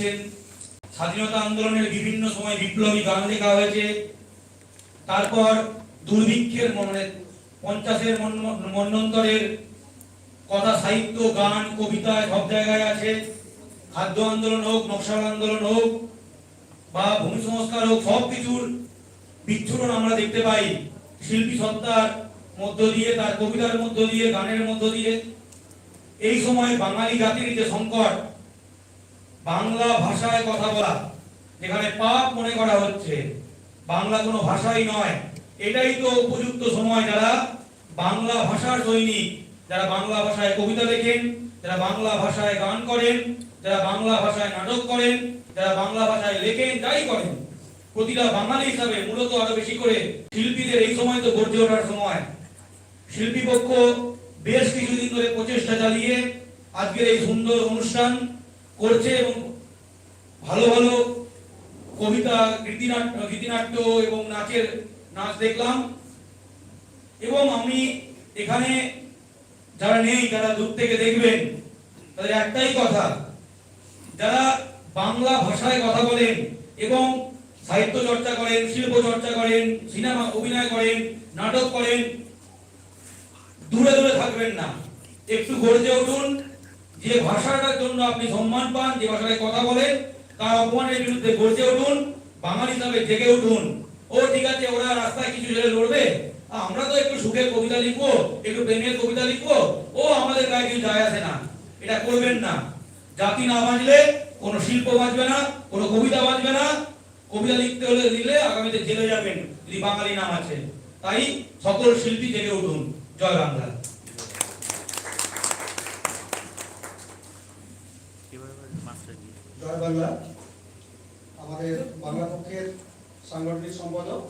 লিখেছেন স্বাধীনতা আন্দোলনের বিভিন্ন সময় বিপ্লবী গান লেখা হয়েছে। তারপর দুর্ভিক্ষের মনে পঞ্চাশের মন্য- মন্বন্তরের কথা, সাহিত্য, গান, কবিতা সব জায়গায় আছে। খাদ্য আন্দোলন হোক, নকশাল আন্দোলন হোক, বা ভূমি সংস্কার হোক, সব কিছুর বিচ্ছুরণ আমরা দেখতে পাই। শিল্পী সত্তার মধ্য দিয়ে, তার কবিতার মধ্য দিয়ে, গানের মধ্য দিয়ে। এই সময় বাঙালি জাতির যে সংকট বাংলা ভাষায় কথা বলা, যেখানে পাপ মনে করা হচ্ছে, বাংলা কোনো ভাষাই নয়। এটাই তো উপযুক্ত সময় যারা বাংলা ভাষার সৈনিক, যারা বাংলা ভাষায় কবিতা লেখেন, যারা বাংলা ভাষায় গান করেন, যারা বাংলা ভাষায় নাটক করেন, যারা বাংলা ভাষায় লেখেন, যাই করেন, প্রতিটা বাঙালি হিসাবে মূলত আরও বেশি করে শিল্পীদের এই সময় তো গর্জে ওঠার সময়। শিল্পী পক্ষ বেশ কিছুদিন ধরে প্রচেষ্টা চালিয়ে আজকের এই সুন্দর অনুষ্ঠান করছে এবং ভালো ভালো কবিতা গীতিনাট্য গীতিনাট্য এবং নাচের নাচ দেখলাম। এবং আমি এখানে যারা নেই, যারা দূর থেকে দেখবেন, তাদের একটাই কথা, যারা বাংলা ভাষায় কথা বলেন এবং সাহিত্য চর্চা করেন, শিল্প চর্চা করেন, সিনেমা, অভিনয় করেন, নাটক করেন, দূরে দূরে থাকবেন না। একটু গর্জে উঠুন যে ভাষাটার জন্য আপনি সম্মান পান, যে ভাষায় কথা বলেন, তার অপমানের বিরুদ্ধে গর্জে উঠুন, বাঙালি হিসাবে জেগে উঠুন। ও, ঠিক আছে, ওরা রাস্তায় কিছু ছেড়ে লড়বে। আমরা তো একটু সুখের কবিতা লিখব, একটু প্রেমের কবিতা লিখব। ও, আমাদের গায়ে কিছু যায় আসে না। এটা করবেন না। জাতি না বাঁচলে কোনো শিল্প বাঁচবে না, কোনো কবিতা বাঁচবে না। কবিতা লিখতে হলে দিলে আগামীতে জেলে যাবেন, যদি বাঙালি নাম আছে তাই সকল শিল্পী জেগে উঠুন। জয় বাংলা। জয় বাংলা। আমাদের বাংলা পক্ষের সাংগঠনিক সম্পাদক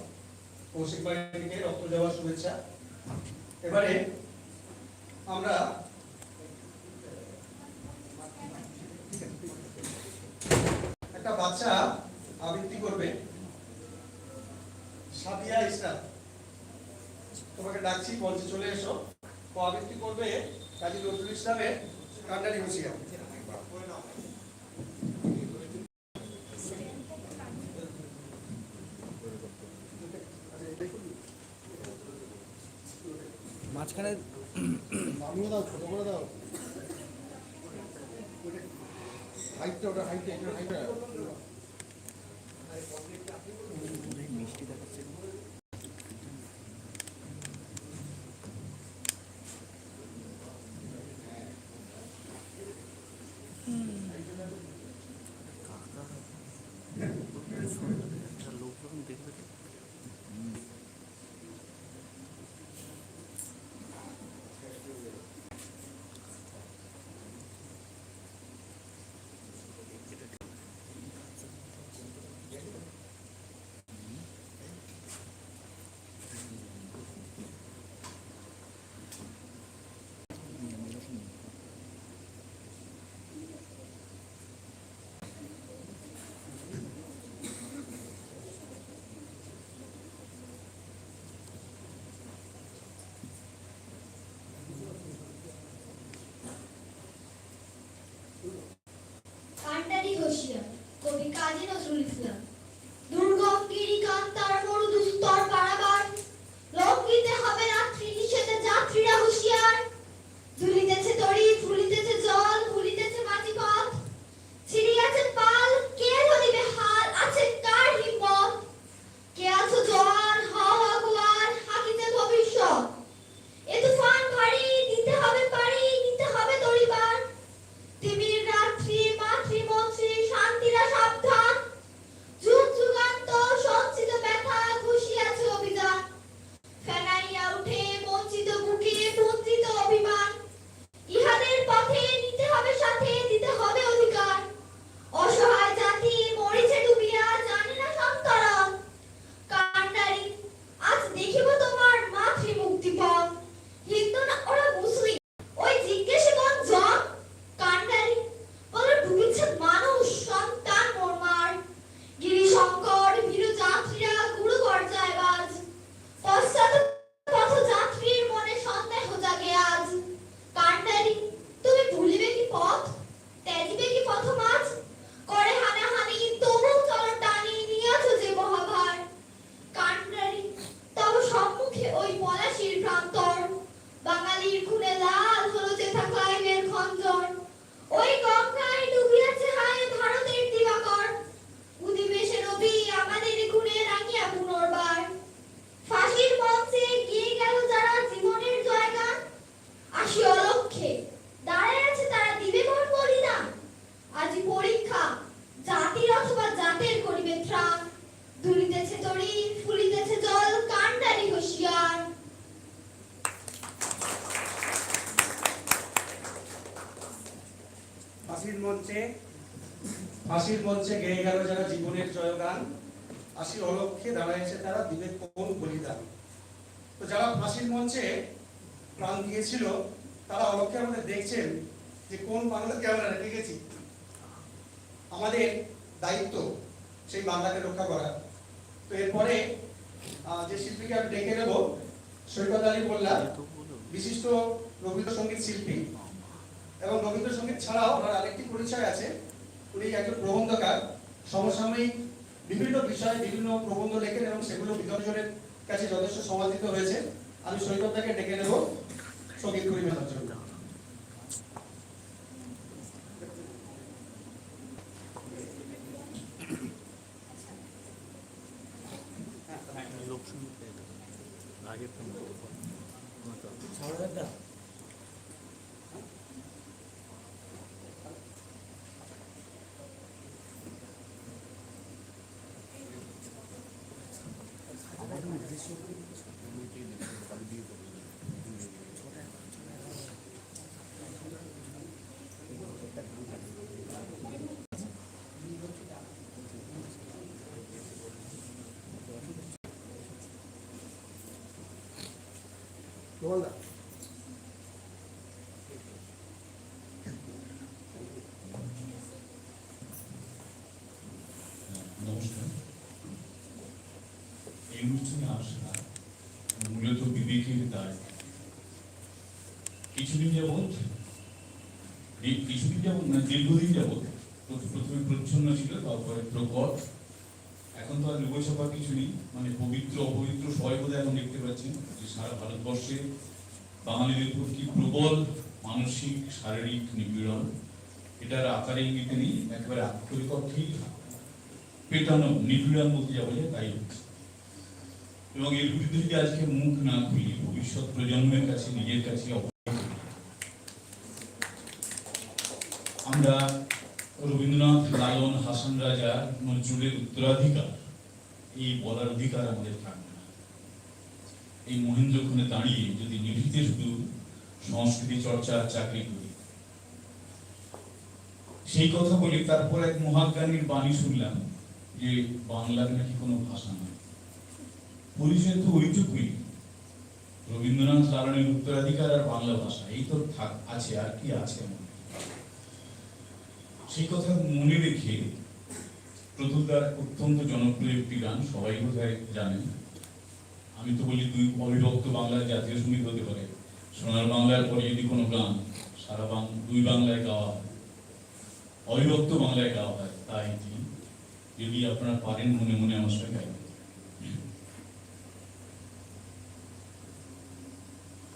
কৌশিক বাহিনীকে রক্ত দেওয়ার শুভেচ্ছা। এবারে আমরা একটা বাচ্চা আবৃত্তি করবে। সাদিয়া ইসলাম, তোমাকে ডাকছি, মঞ্চে চলে এসো। আবৃত্তি করবে কাজী নজরুল ইসলামের কান্ডারি হুঁশিয়ার তো যারা ফাঁসির মঞ্চে প্রাণ দিয়েছিল, তারা অলক্ষ্যে আমাদের দেখছেন যে কোন বাংলাকে আমরা রেখে গেছি। আমাদের দায়িত্ব সেই বাংলাকে রক্ষা করা। তো এরপরে যে শিল্পীকে আমি ডেকে নেব, সৈকত আলী মোল্লা, বিশিষ্ট রবীন্দ্রসঙ্গীত শিল্পী। এবং রবীন্দ্রসঙ্গীত ছাড়াও ওনার আরেকটি পরিচয় আছে। উনি একজন প্রবন্ধকার, সমসাময়িক বিভিন্ন বিষয়ে বিভিন্ন প্রবন্ধ লেখেন এবং সেগুলো বিতর্জনের কাছে যথেষ্ট সমাদৃত হয়েছে আমি সৈকতটাকে ডেকে নেব সংগীত পরিবেশনের জন্য। Hola এই অনুষ্ঠানে মূলত বিবেকের দায় কিছুদিন যাবৎ কিছুদিন যাবৎ না, দীর্ঘদিন যাবৎ প্রথ- প্রথমে প্রচ্ছন্ন ছিল, তারপরে প্রকট। এখন তো আর ছাপার কিছু নেই মানে পবিত্র, অপবিত্র সবাই বোধহয় এখন দেখতে পাচ্ছেন যে সারা ভারতবর্ষে বাঙালিদের কি প্রবল মানসিক, শারীরিক নিপীড়ন। এটার আকারে ইঙ্গিতে নেই, একেবারে আক্ষরিক অর্থেই পেটানো, নিপীড়ন বলতে যাব তাই হচ্ছে। এবং এর বিরুদ্ধে যদি আজকে মুখ না খুলি ভবিষ্যৎ প্রজন্মের কাছে, নিজের কাছে আমরা রবীন্দ্রনাথ লালন হাসান রাজা নজরুলের উত্তরাধিকার, এই বলার অধিকার আমাদের থাকবে না। এই মহেন্দ্রক্ষণে দাঁড়িয়ে যদি নিভৃতে শুধু সংস্কৃতি চর্চা চাকরি করি। সেই কথা বলি তারপর এক মহাজ্ঞানীর বাণী শুনলাম যে বাংলার নাকি কোনো ভাষা নয় পরিচয় তো ওইটুকুই। রবীন্দ্রনাথ লালনের উত্তরাধিকার আর বাংলা ভাষা, এই তো থাক, আছে, আর কি আছে সেই কথা মনে রেখে প্রতুলদার অত্যন্ত জনপ্রিয় একটি গান সবাই বোধহয় জানেন। আমি তো বলি দুই অবিভক্ত বাংলার জাতীয় সংগীত হতে পারে। সোনার বাংলার পরে যদি কোনো গান সারা বাং, দুই বাংলায় গাওয়া হয়, অবিভক্ত বাংলায় গাওয়া হয়, তাই যদি আপনারা পারেন মনে মনে আমার সঙ্গে গাইবেন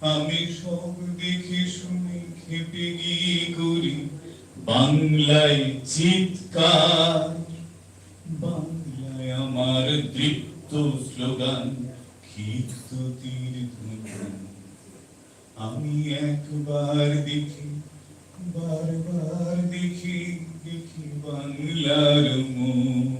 আমি সব দেখে শুনে খেপে গিয়ে করি বাংলায় চিৎকার, বাংলায় আমার দৃপ্ত স্লোগান আমি একবার দেখি, বারবার দেখি দেখি বাংলার মুখ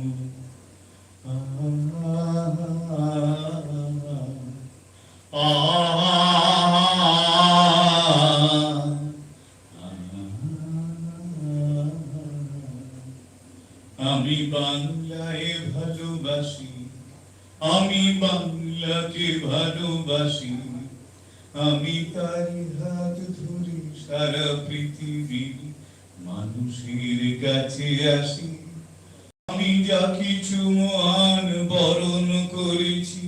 আমি বাংলায় ভালোবাসি আমি বাংলাকে ভালোবাসি। আমি তারি হাত ধরে সারা মানুষের কাছে আসি। আমি যা কিছু মহান বরণ করেছি,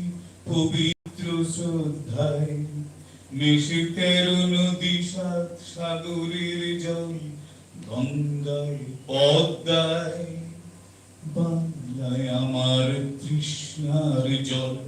পবিত্র শ্রদ্ধায় মেশে তেরো নদী, সাত সাগরের জল গঙ্গায়, পদ্মায়। বাংলায় আমার তৃষ্ণার জল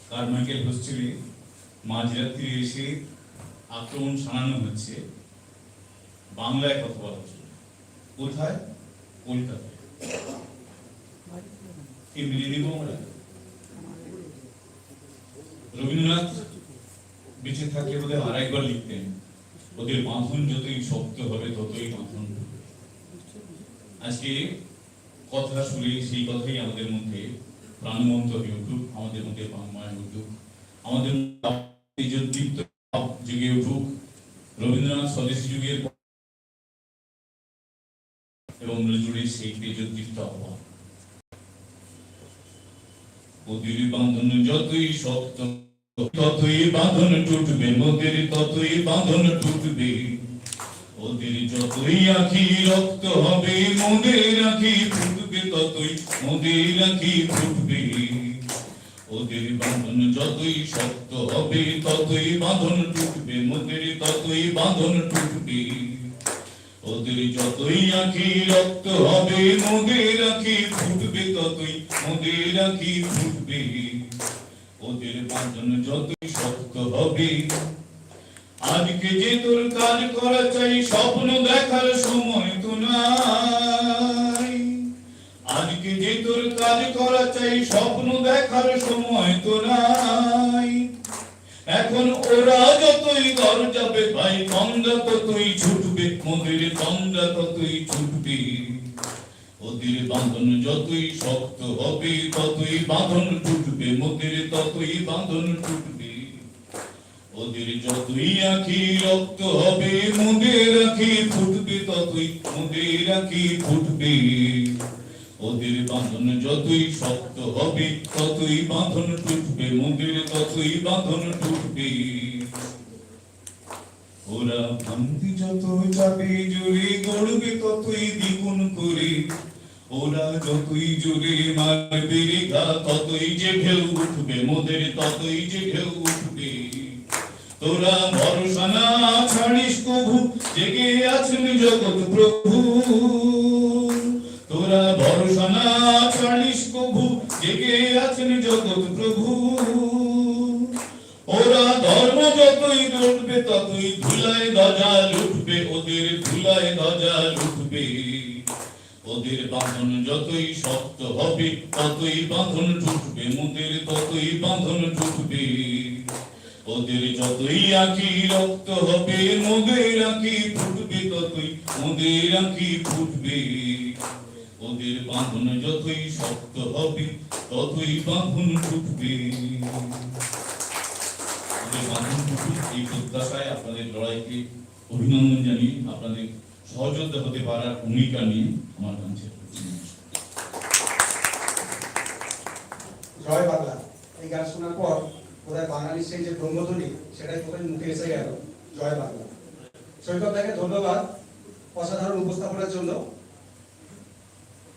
কারমাইকেল হোস্টেলে মাঝরাত্রি এসে আক্রমণ শানানো হচ্ছে। বাংলায় কথা বলা হচ্ছে। কোথায়? কলকাতায়। নেব আমরা? রবীন্দ্রনাথ বেঁচে থাকলে বোধহয় আরেকবার লিখতেন, ওদের বাঁধন যতই শক্ত হবে, ততই বাঁধন আজকে কথা শুনে সেই কথাই আমাদের মধ্যে প্রাণবন্ত হয়ে উঠুক, আমাদের মধ্যে উঠুক আমাদের ভাব জেগে উঠুক, রবীন্দ্রনাথ স্বদেশী যুগের এবং নজরুলের সেই তেজোদ্দীপ্ত আহ্বান বাঁধন যতই ততই বাঁধন টুটবে মোদের ততই বাঁধন টুটবে। ওদের যতই আখি রক্ত হবে মোদের আখি ফুটবে, ততই মোদের আখি ফুটবে। ওদের বাঁধন যতই শক্ত হবে, ততই বাঁধন টুটবে মোদের ততই বাঁধন টুটবে। ওদের যতই আখি রক্ত হবে মোদের আখি ফুটবে ততই মোদের আখি ফুটবে। ওদের বাঁধন যতই শক্ত হবে, আজকে যে তোর কাজ করা চাই, স্বপ্ন দেখার সময় তো নাই। আজকে যে তোর কাজ করা চাই, স্বপ্ন দেখার সময় তো নাই। এখন ওরা যতই দরজাবে ভাই তন্দ্রা ততই ছুটবে মোদের তন্দ্রা ততই ছুটবে। ওদের বাঁধন যতই শক্ত হবে, ততই বাঁধন টুটবে মোদের ততই বাঁধন টুটবে। ওদের যতই আখি রক্ত হবে মোদের আখি ফুটবে, ততই মোদের আখি ফুটবে। ওদের বাঁধন যতই শক্ত হবে, ততই বাঁধন টুটবে মোদের ততই বাঁধন টুটবে। ওরা ভাঙতে যত যাবে, জোরে গড়বে ততই দ্বিগুণ করে। ওরা যতই জোরে মারবে রেখা, ততই যে ঢেউ উঠবে, মোদের ততই যে ঢেউ উঠবে। তোরা ভরসা না ছাড়িস কভু, জেগে আছেন জগৎ প্রভু। তোরা ভরসা না কভু জেগে আছেন জগৎ প্রভু। ওরা ধর্ম যতই লুটবে ততই ধুলায় গজা লুটবে, ওদের ধুলায় গজা লুটবে। ওদের বাঁধন যতই শক্ত হবে, ততই বাঁধন টুটবে, মোদের ততই বাঁধন টুটবে। ওদের যতই আঁকি রক্ত হবে, মোদের আঁকি ফুটবে, ততই মোদের আঁকি ফুটবে। ওদের বাঁধন যতই শক্ত হবে, ততই বাঁধন টুটবে। ওদের বাঁধন এই প্রত্যাশায় আপনাদের লড়াইকে অভিনন্দন জানিয়ে আপনাদের হতে পারার ভূমিকা নিয়ে আমার জয় বাংলা। এই গান শোনার পর বোধহয় বাঙালির সেই যে ব্রহ্মধ্বনি, সেটাই বোধহয় মুখে এসে গেল? জয় বাংলা। সৈকত দাকে ধন্যবাদ অসাধারণ উপস্থাপনার জন্য।